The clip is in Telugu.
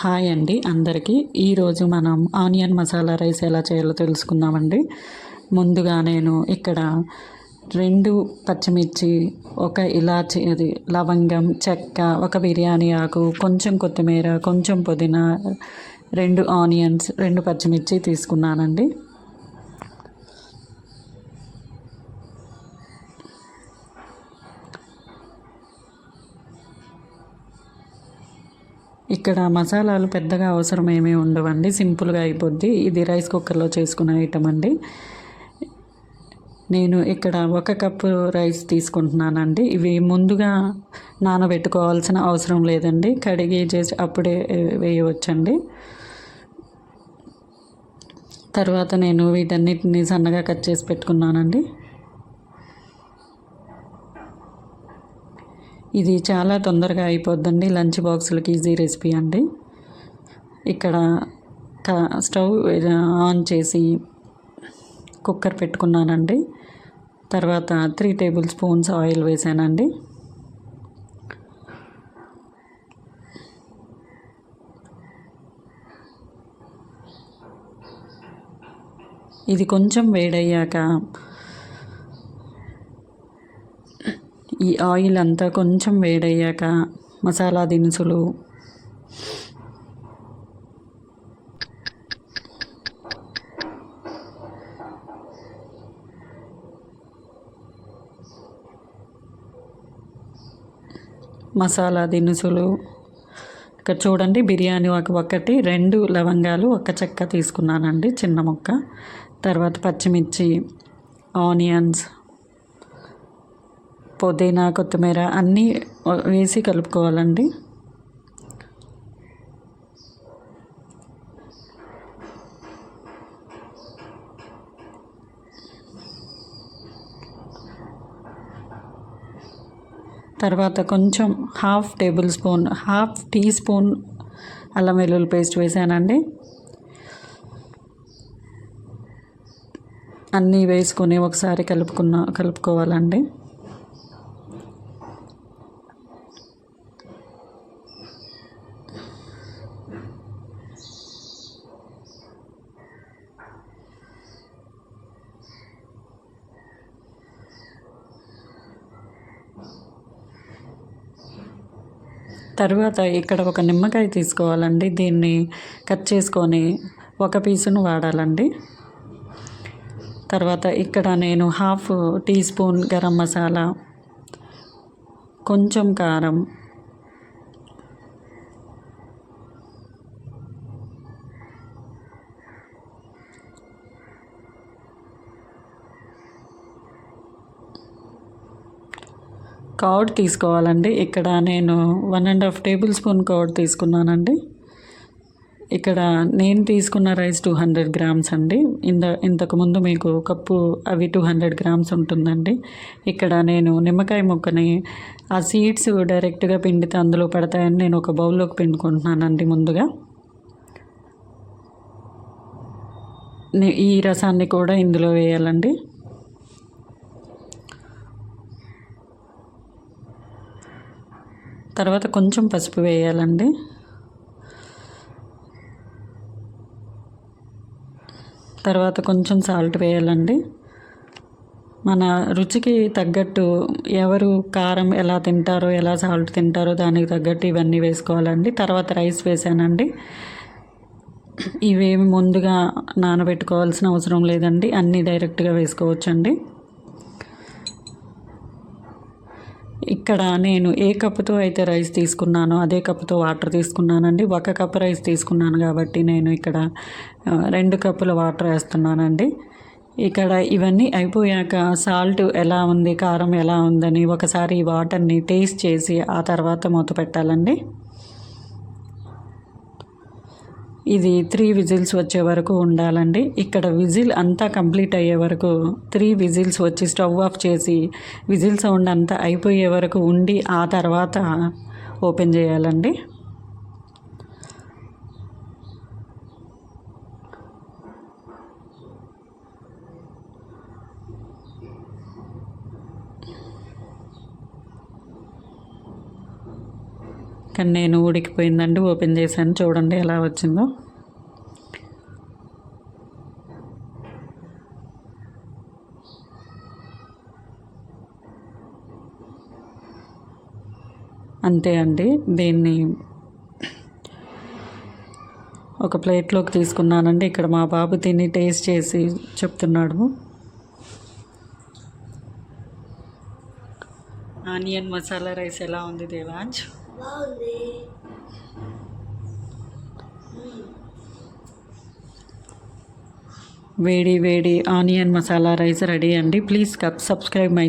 హాయ్ అండి అందరికీ. ఈరోజు మనం ఆనియన్ మసాలా రైస్ ఎలా చేయాలో తెలుసుకుందామండి. ముందుగా నేను ఇక్కడ రెండు పచ్చిమిర్చి ఒక ఇలాచి అది లవంగం చెక్క ఒక బిర్యానీ ఆకు కొంచెం కొత్తిమీర కొంచెం పుదీనా రెండు ఆనియన్స్ రెండు పచ్చిమిర్చి తీసుకున్నానండి. ఇక్కడ మసాలాలు పెద్దగా అవసరం ఏమీ ఉండవండి. సింపుల్గా అయిపోద్ది. ఇది రైస్ కుక్కర్లో చేసుకున్న ఐటమ్ అండి. నేను ఇక్కడ ఒక కప్పు రైస్ తీసుకుంటున్నానండి. ఇవి ముందుగా నానబెట్టుకోవాల్సిన అవసరం లేదండి. కడిగి చేసి అప్పుడే వేయవచ్చండి. తర్వాత నేను వీటన్నిటిని సన్నగా కట్ చేసి పెట్టుకున్నానండి. ఇది చాలా తొందరగా అయిపోద్దండి. లంచ్ బాక్సులకి ఈజీ రెసిపీ అండి. ఇక్కడ స్టవ్ ఆన్ చేసి కుక్కర్ పెట్టుకున్నానండి. తర్వాత త్రీ టేబుల్ స్పూన్స్ ఆయిల్ వేసానండి. ఇది కొంచెం వేడయ్యాక ఈ ఆయిల్ అంతా కొంచెం వేడయ్యాక మసాలా దినుసులు. మసాలా దినుసులు. ఇక్కడ చూడండి బిర్యానీ ఒక ఒకటి రెండు లవంగాలు ఒక చెక్క తీసుకున్నానండి చిన్న ముక్క. తర్వాత పచ్చిమిర్చి ఆనియన్స్ పుదీనా కొత్తిమీర అన్నీ వేసి కలుపుకోవాలండి. తర్వాత కొంచెం half tablespoon half teaspoon అల్లం వెల్లుల్లి పేస్ట్ వేసానండి. అన్నీ వేసుకొని ఒకసారి కలుపుకున్న కలుపుకోవాలండి. తర్వాత ఇక్కడ ఒక నిమ్మకాయ తీసుకోవాలండి. దీన్ని కట్ చేసుకొని ఒక పీసును వాడాలండి. తర్వాత ఇక్కడ నేను half teaspoon garam masala కొంచెం కారం కౌడ్ తీసుకోవాలండి. ఇక్కడ నేను one and half tablespoon కౌడ్ తీసుకున్నానండి. ఇక్కడ నేను తీసుకున్న రైస్ టూ హండ్రెడ్ గ్రామ్స్ అండి. ఇంత ఇంతకుముందు మీకు కప్పు అవి టూ హండ్రెడ్ గ్రామ్స్ ఉంటుందండి. ఇక్కడ నేను నిమ్మకాయ ముక్కని ఆ సీడ్స్ డైరెక్ట్గా పిండితే అందులో పడతాయని నేను ఒక బౌల్లోకి పిండుకుంటున్నానండి ముందుగా. ఈ రసాన్ని కూడా ఇందులో వేయాలండి. తర్వాత కొంచెం పసుపు వేయాలండి. తర్వాత కొంచెం సాల్ట్ వేయాలండి. మన రుచికి తగ్గట్టు ఎవరు కారం ఎలా తింటారో ఎలా సాల్ట్ తింటారో దానికి తగ్గట్టు ఇవన్నీ వేసుకోవాలండి. తర్వాత రైస్ వేసానండి. ఇవేమి ముందుగా నానబెట్టుకోవాల్సిన అవసరం లేదండి. అన్నీ డైరెక్ట్గా వేసుకోవచ్చండి. ఇక్కడ నేను ఏ కప్పుతో అయితే రైస్ తీసుకున్నానో అదే కప్పుతో వాటర్ తీసుకున్నానండి. ఒక కప్ రైస్ తీసుకున్నాను కాబట్టి నేను ఇక్కడ రెండు కప్పుల వాటర్ వేస్తున్నానండి. ఇక్కడ ఇవన్నీ అయిపోయాక సాల్ట్ ఎలా ఉంది కారం ఎలా ఉందని ఒకసారి వాటర్ని టేస్ట్ చేసి ఆ తర్వాత మూత పెట్టాలండి. ఇది త్రీ విజిల్స్ వచ్చే వరకు ఉండాలండి. ఇక్కడ విజిల్ అంతా కంప్లీట్ అయ్యే వరకు త్రీ విజిల్స్ వచ్చి స్టవ్ ఆఫ్ చేసి విజిల్ సౌండ్ అంతా అయిపోయే వరకు ఉండి ఆ తర్వాత ఓపెన్ చేయాలండి. కానీ నేను ఉడికిపోయిందండి ఓపెన్ చేశాను. చూడండి ఎలా వచ్చిందో. అంతే అండి. దీన్ని ఒక ప్లేట్లోకి తీసుకున్నానండి. ఇక్కడ మా బాబు తిని టేస్ట్ చేసి చెప్తున్నాడు. ఆనియన్ మసాలా రైస్ ఎలా ఉంది దేవాంజ్? బాగుంది. వేడి వేడి ఆనియన్ మసాలా రైస్ రెడీ అండి. Please subscribe my